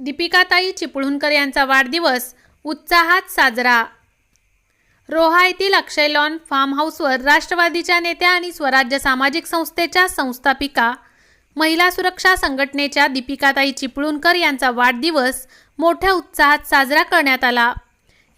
दीपिकाताई चिपळूणकर यांचा वाढदिवस उत्साहात साजरा. रोहा येथील अक्षय लॉन फार्म हाऊसवर राष्ट्रवादीच्या नेत्या आणि स्वराज्य सामाजिक संस्थेच्या संस्थापिका महिला सुरक्षा संघटनेच्या दीपिकाताई चिपळूणकर यांचा वाढदिवस मोठ्या उत्साहात साजरा करण्यात आला.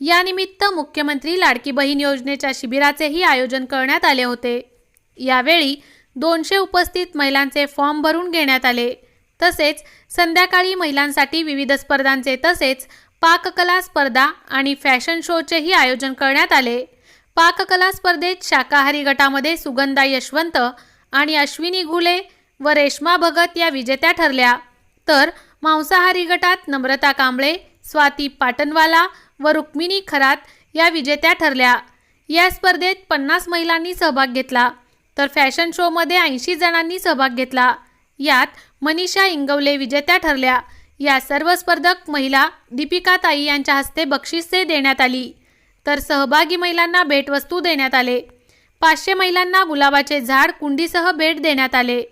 यानिमित्त मुख्यमंत्री लाडकी बहीण योजनेच्या शिबिराचेही आयोजन करण्यात आले होते. यावेळी दोनशे उपस्थित महिलांचे फॉर्म भरून घेण्यात आले. तसेच संध्याकाळी महिलांसाठी विविध स्पर्धांचे तसेच पाककला स्पर्धा आणि फॅशन शोचेही आयोजन करण्यात आले. पाककला स्पर्धेत शाकाहारी गटामध्ये सुगंधा यशवंत आणि अश्विनी घुले व रेश्मा भगत या विजेत्या ठरल्या. तर मांसाहारी गटात नम्रता कांबळे स्वाती पाटणवाला व रुक्मिणी खरात या विजेत्या ठरल्या. या स्पर्धेत पन्नास महिलांनी सहभाग घेतला. तर फॅशन शोमध्ये ऐंशी जणांनी सहभाग घेतला. यात मनीषा इंगवले विजेत्या ठरल्या. या सर्व स्पर्धक महिला दीपिका ताई यांच्या हस्ते बक्षिसे देण्यात आली. तर सहभागी महिलांना भेटवस्तू देण्यात आले. पाचशे महिलांना गुलाबाचे झाड कुंडीसह भेट देण्यात आले.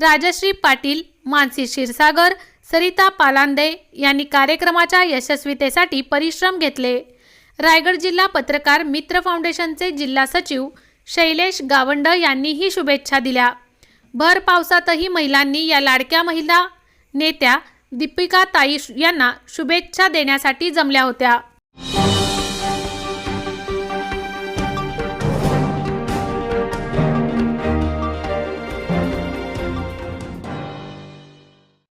राजश्री पाटील मानसी क्षीरसागर सरिता पालांदे यांनी कार्यक्रमाच्या यशस्वीतेसाठी परिश्रम घेतले. रायगड जिल्हा पत्रकार मित्र फाउंडेशनचे जिल्हा सचिव शैलेश गावंड यांनीही शुभेच्छा दिल्या. भर पावसातही महिलांनी या लाडक्या महिला नेत्या दीपिका ताई यांना शुभेच्छा देण्यासाठी जमल्या होत्या.